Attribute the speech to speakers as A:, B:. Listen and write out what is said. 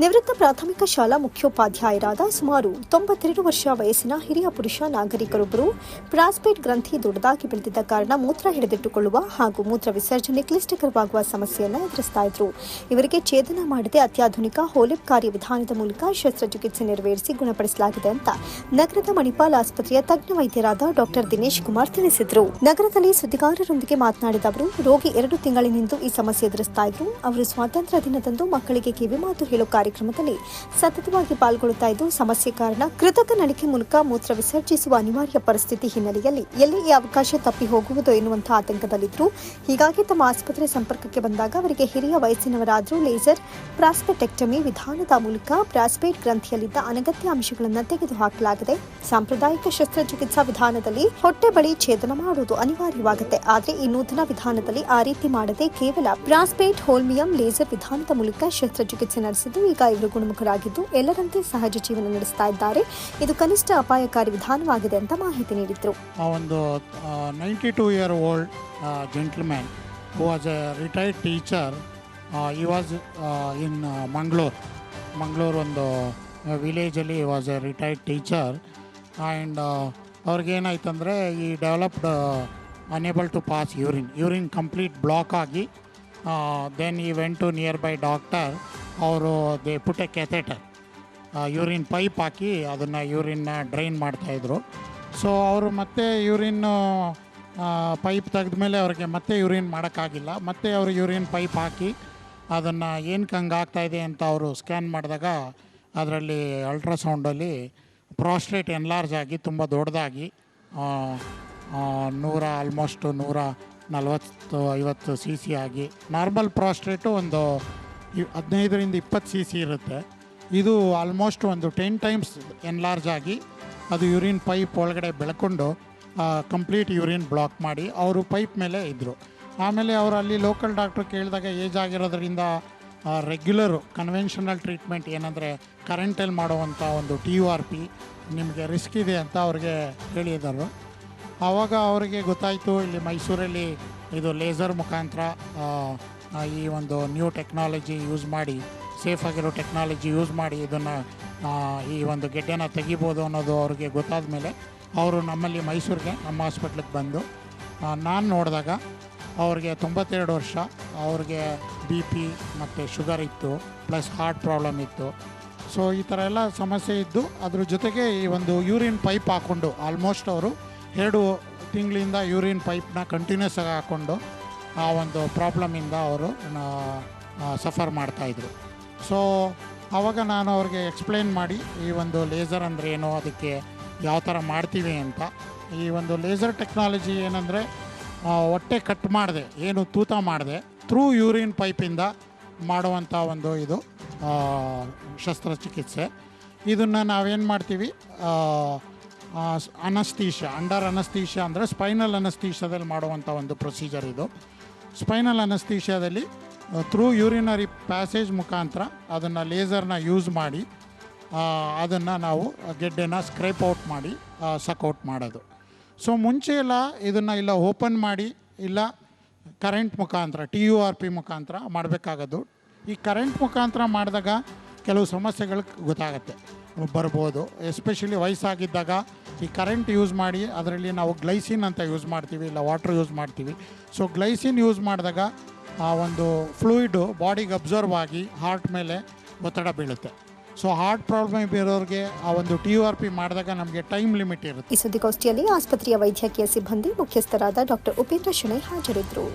A: ನಿವೃತ್ತ ಪ್ರಾಥಮಿಕ ಶಾಲಾ ಮುಖ್ಯೋಪಾಧ್ಯಾಯರಾದ ಸುಮಾರು ತೊಂಬತ್ತೆರಡು ವರ್ಷ ವಯಸ್ಸಿನ ಹಿರಿಯ ಪುರುಷ ನಾಗರಿಕರೊಬ್ಬರು ಪ್ರಾಸ್ಪೇಟ್ ಗ್ರಂಥಿ ದೊಡ್ಡದಾಗಿ ಬೆಳೆದಿದ್ದ ಕಾರಣ ಮೂತ್ರ ಹಿಡಿದಿಟ್ಟುಕೊಳ್ಳುವ ಹಾಗೂ ಮೂತ್ರ ವಿಸರ್ಜನೆ ಕ್ಲಿಷ್ಟಕರವಾಗುವ ಸಮಸ್ಯೆಯನ್ನು ಎದುರಿಸ್ತಾ ಇದ್ರು. ಇವರಿಗೆ ಛೇದನ ಮಾಡದೆ ಅತ್ಯಾಧುನಿಕ ಹೋಲಿಪ್ ಕಾರ್ಯವಿಧಾನದ ಮೂಲಕ ಶಸ್ತ್ರಚಿಕಿತ್ಸೆ ನೆರವೇರಿಸಿ ಗುಣಪಡಿಸಲಾಗಿದೆ ಅಂತ ನಗರದ ಮಣಿಪಾಲ್ ಆಸ್ಪತ್ರೆಯ ತಜ್ಞ ವೈದ್ಯರಾದ ಡಾಕ್ಟರ್ ದಿನೇಶ್ ಕುಮಾರ್ ತಿಳಿಸಿದರು. ನಗರದಲ್ಲಿ ಸುದ್ದಿಗಾರರೊಂದಿಗೆ ಮಾತನಾಡಿದ ಅವರು, ರೋಗಿ ಎರಡು ತಿಂಗಳಿನಿಂದ ಈ ಸಮಸ್ಯೆ ಎದುರಿಸ್ತಾ ಇದ್ರು. ಅವರು ಸ್ವಾತಂತ್ರ್ಯ ದಿನದಂದು ಮಕ್ಕಳಿಗೆ ಕಿವಿಮಾತು ಹೇಳೋ ಕಾರ್ಯಕ್ರಮದಲ್ಲಿ ಸತತವಾಗಿ ಪಾಲ್ಗೊಳ್ಳುತ್ತಾ ಇದ್ದು, ಸಮಸ್ಯೆ ಕಾರಣ ಕೃತಕ ನಳಿಕೆ ಮೂಲಕ ಮೂತ್ರ ವಿಸರ್ಜಿಸುವ ಅನಿವಾರ್ಯ ಪರಿಸ್ಥಿತಿ ಹಿನ್ನೆಲೆಯಲ್ಲಿ ಎಲ್ಲಿ ಈ ಅವಕಾಶ ತಪ್ಪಿ ಹೋಗುವುದೋ ಎನ್ನುವಂತಹ ಆತಂಕದಲ್ಲಿದ್ದರು ಹೀಗಾಗಿ ತಮ್ಮ ಆಸ್ಪತ್ರೆ ಸಂಪರ್ಕಕ್ಕೆ ಬಂದಾಗ ಅವರಿಗೆ ಹಿರಿಯ ವಯಸ್ಸಿನವರಾದರೂ ಲೇಸರ್, ಪ್ರಾಸ್ಪೆಟೆಕ್ಟಮಿ ವಿಧಾನದ ಮೂಲಕ ಪ್ರಾಸ್ಪೇಟ್ ಗ್ರಂಥಿಯಲ್ಲಿದ್ದ ಅನಗತ್ಯ ಅಂಶಗಳನ್ನು ತೆಗೆದುಹಾಕಲಾಗಿದೆ. ಸಾಂಪ್ರದಾಯಿಕ ಶಸ್ತ್ರಚಿಕಿತ್ಸಾ ವಿಧಾನದಲ್ಲಿ ಹೊಟ್ಟೆ ಬಳಿ ಛೇದನ ಮಾಡುವುದು ಅನಿವಾರ್ಯವಾಗುತ್ತೆ. ಆದರೆ ಈ ನೂತನ ವಿಧಾನದಲ್ಲಿ ಆ ರೀತಿ ಮಾಡದೆ ಕೇವಲ ಪ್ರಾಸ್ಪೇಟ್ ಹೋಲ್ಮಿಯಂ ಲೇಸರ್ ವಿಧಾನದ ಮೂಲಕ ಶಸ್ತ್ರಚಿಕಿತ್ಸೆ ನಡೆಸಿದ್ದು ಈಗ ಇವರು ಗುಣಮುಖರಾಗಿದ್ದು, ಎಲ್ಲರಂತೆ ಸಹಜ ಜೀವನ ನಡೆಸ್ತಾ ಇದ್ದಾರೆ. ಇದು ಕನಿಷ್ಠ ಅಪಾಯಕಾರಿ ವಿಧಾನವಾಗಿದೆ ಅಂತ ಮಾಹಿತಿ ನೀಡಿದ್ರು.
B: ಆ ಒಂದು ninety two year old gentleman was a retired teacher ಈ ವಾಸ್ ಇನ್ ಮಂಗಳೂರು ಮಂಗಳೂರು ಒಂದು ವಿಲೇಜಲ್ಲಿ was a retired teacher and ಅವ್ರಿಗೇನಾಯ್ತಂದರೆ ಈ developed unable to pass urine urine complete block ಆಗಿ ದೆನ್ ಈ went to nearby doctor ಅವರು they put a catheter urine pipe ಹಾಕಿ ಅದನ್ನು ಯೂರಿನ್ನ drain ಮಾಡ್ತಾಯಿದ್ರು so ಅವರು ಮತ್ತೆ ಯೂರಿನ್ನು ಪೈಪ್ ತೆಗೆದ ಮೇಲೆ ಅವ್ರಿಗೆ ಮತ್ತೆ ಯೂರಿನ್ ಮಾಡೋಕ್ಕಾಗಿಲ್ಲ. ಮತ್ತೆ ಅವರು ಯೂರಿನ್ ಪೈಪ್ ಹಾಕಿ ಅದನ್ನು ಏನಕ್ಕೆ ಹಂಗೆ ಆಗ್ತಾಯಿದೆ ಅಂತ ಅವರು ಸ್ಕ್ಯಾನ್ ಮಾಡಿದಾಗ ಅದರಲ್ಲಿ ಅಲ್ಟ್ರಾಸೌಂಡಲ್ಲಿ ಪ್ರಾಸ್ಟ್ರೇಟ್ ಎನ್ಲಾರ್ಜ್ ಆಗಿ ತುಂಬ ದೊಡ್ಡದಾಗಿ ನೂರ ಆಲ್ಮೋಸ್ಟ್ ನೂರ ನಲ್ವತ್ತು ಐವತ್ತು ಸಿ ಸಿ ಆಗಿ ನಾರ್ಮಲ್ ಪ್ರಾಸ್ಟ್ರೇಟು ಒಂದು ಹದಿನೈದರಿಂದ ಇಪ್ಪತ್ತು ಸಿ ಸಿ ಇರುತ್ತೆ. ಇದು ಆಲ್ಮೋಸ್ಟ್ ಒಂದು ಟೆನ್ ಟೈಮ್ಸ್ ಎನ್ಲಾರ್ಜ್ ಆಗಿ ಅದು ಯೂರಿನ್ ಪೈಪ್ ಒಳಗಡೆ ಬೆಳ್ಕೊಂಡು ಕಂಪ್ಲೀಟ್ ಯೂರಿನ್ ಬ್ಲಾಕ್ ಮಾಡಿ ಅವರು ಪೈಪ್ ಮೇಲೆ ಇದ್ದರು ಆಮೇಲೆ ಅವರು ಅಲ್ಲಿ ಲೋಕಲ್ ಡಾಕ್ಟ್ರು ಕೇಳಿದಾಗ ಏಜ್ ಆಗಿರೋದ್ರಿಂದ ರೆಗ್ಯುಲರು ಕನ್ವೆನ್ಷನಲ್ ಟ್ರೀಟ್ಮೆಂಟ್ ಏನಂದರೆ ಕರೆಂಟಲ್ಲಿ ಮಾಡುವಂಥ ಒಂದು ಟಿ ಯು ಆರ್ ಪಿ ನಿಮಗೆ ರಿಸ್ಕ್ ಇದೆ ಅಂತ ಅವ್ರಿಗೆ ಹೇಳಿದರು. ಆವಾಗ ಅವರಿಗೆ ಗೊತ್ತಾಯಿತು, ಇಲ್ಲಿ ಮೈಸೂರಲ್ಲಿ ಇದು ಲೇಸರ್ ಮುಖಾಂತರ ಈ ಒಂದು ನ್ಯೂ ಟೆಕ್ನಾಲಜಿ ಯೂಸ್ ಮಾಡಿ ಸೇಫ್ ಆಗಿರೋ ಟೆಕ್ನಾಲಜಿ ಯೂಸ್ ಮಾಡಿ ಇದನ್ನು ಈ ಒಂದು ಗೆಡ್ಡೆನ ತೆಗಿಬೋದು ಅನ್ನೋದು ಅವ್ರಿಗೆ ಗೊತ್ತಾದ ಮೇಲೆ ಅವರು ನಮ್ಮಲ್ಲಿ ಮೈಸೂರಿಗೆ, ನಮ್ಮ ಹಾಸ್ಪಿಟ್ಲಿಗೆ ಬಂದು ನಾನು ನೋಡಿದಾಗ ಅವ್ರಿಗೆ ತೊಂಬತ್ತೆರಡು ವರ್ಷ, ಅವ್ರಿಗೆ ಬಿ ಪಿ ಮತ್ತು ಶುಗರ್ ಇತ್ತು ಪ್ಲಸ್ ಹಾರ್ಟ್ ಪ್ರಾಬ್ಲಮ್ ಇತ್ತು. ಸೊ ಈ ಥರ ಎಲ್ಲ ಸಮಸ್ಯೆ ಇದ್ದು, ಅದ್ರ ಜೊತೆಗೆ ಈ ಒಂದು ಯೂರಿನ್ ಪೈಪ್ ಹಾಕ್ಕೊಂಡು ಆಲ್ಮೋಸ್ಟ್ ಅವರು ಎರಡು ತಿಂಗಳಿಂದ ಯೂರಿನ್ ಪೈಪ್ನ ಕಂಟಿನ್ಯೂಸ್ ಆಗಿ ಹಾಕ್ಕೊಂಡು ಆ ಒಂದು ಪ್ರಾಬ್ಲಮಿಂದ ಅವರು ಸಫರ್ ಮಾಡ್ತಾಯಿದ್ರು ಸೊ ಆವಾಗ ನಾನು ಅವ್ರಿಗೆ ಎಕ್ಸ್ಪ್ಲೇನ್ ಮಾಡಿ, ಈ ಒಂದು ಲೇಸರ್ ಅಂದರೆ ಏನು, ಅದಕ್ಕೆ ಯಾವ ಥರ ಮಾಡ್ತೀವಿ ಅಂತ. ಈ ಒಂದು ಲೇಸರ್ ಟೆಕ್ನಾಲಜಿ ಏನಂದರೆ ಹೊಟ್ಟೆ ಕಟ್ ಮಾಡಿದೆ, ಏನು ತೂತ ಮಾಡಿದೆ ಥ್ರೂ ಯೂರಿನ್ ಪೈಪಿಂದ ಮಾಡುವಂಥ ಒಂದು ಇದು ಶಸ್ತ್ರಚಿಕಿತ್ಸೆ. ಇದನ್ನು ನಾವೇನು ಮಾಡ್ತೀವಿ ಅನಸ್ತೀಶ ಅಂಡರ್ ಅನಸ್ತೀಶ ಅಂದರೆ ಸ್ಪೈನಲ್ ಅನಸ್ತೀಶದಲ್ಲಿ ಮಾಡುವಂಥ ಒಂದು ಪ್ರೊಸೀಜರ್ ಇದು. ಸ್ಪೈನಲ್ ಅನಸ್ತೀಷಿಯಾದಲ್ಲಿ ಥ್ರೂ ಯೂರಿನರಿ ಪ್ಯಾಸೇಜ್ ಮುಖಾಂತರ ಅದನ್ನು ಲೇಸರ್ನ ಯೂಸ್ ಮಾಡಿ ಅದನ್ನು ನಾವು ಗೆಡ್ಡೆನ ಸ್ಕ್ರೇಪ್ ಔಟ್ ಮಾಡಿ ಸಕ್ಔಟ್ ಮಾಡೋದು. ಸೊ ಮುಂಚೆ ಎಲ್ಲ ಇದನ್ನು ಇಲ್ಲ ಓಪನ್ ಮಾಡಿ, ಇಲ್ಲ ಕರೆಂಟ್ ಮುಖಾಂತರ ಟಿ ಯು ಆರ್ ಪಿ ಮುಖಾಂತರ ಮಾಡಬೇಕಾಗೋದು. ಈ ಕರೆಂಟ್ ಮುಖಾಂತರ ಮಾಡಿದಾಗ ಕೆಲವು ಸಮಸ್ಯೆಗಳು ಗೊತ್ತಾಗುತ್ತೆ. ಬರ್ಬೋದು ಎಸ್ಪೆಷಲಿ ವಯಸ್ಸಾಗಿದ್ದಾಗ ಈ ಕರೆಂಟ್ ಯೂಸ್ ಮಾಡಿ, ಅದರಲ್ಲಿ ನಾವು ಗ್ಲೈಸಿನ್ ಅಂತ ಯೂಸ್ ಮಾಡ್ತೀವಿ, ಇಲ್ಲ ವಾಟ್ರ್ ಯೂಸ್ ಮಾಡ್ತೀವಿ. ಸೊ ಗ್ಲೈಸಿನ್ ಯೂಸ್ ಮಾಡಿದಾಗ ಆ ಒಂದು ಫ್ಲೂಯಿಡು ಬಾಡಿಗೆ ಅಬ್ಸರ್ವ್ ಆಗಿ ಹಾರ್ಟ್ ಮೇಲೆ ಒತ್ತಡ ಬೀಳುತ್ತೆ. ಸೊ ಹಾರ್ಟ್ ಪ್ರಾಬ್ಲಮ್ ಇರೋರಿಗೆ ಆ ಒಂದು ಟಿ ಆರ್ ಪಿ ಮಾಡಿದಾಗ ನಮಗೆ ಟೈಮ್ ಲಿಮಿಟ್ ಇರುತ್ತೆ.
A: ಈ ಸುದ್ದಿಗೋಷ್ಠಿಯಲ್ಲಿ ಆಸ್ಪತ್ರೆಯ ವೈದ್ಯಕೀಯ ಸಿಬ್ಬಂದಿ ಮುಖ್ಯಸ್ಥರಾದ ಡಾಕ್ಟರ್ ಉಪೇಂದ್ರ ಶೆಣೈ ಹಾಜರಿದ್ದರು.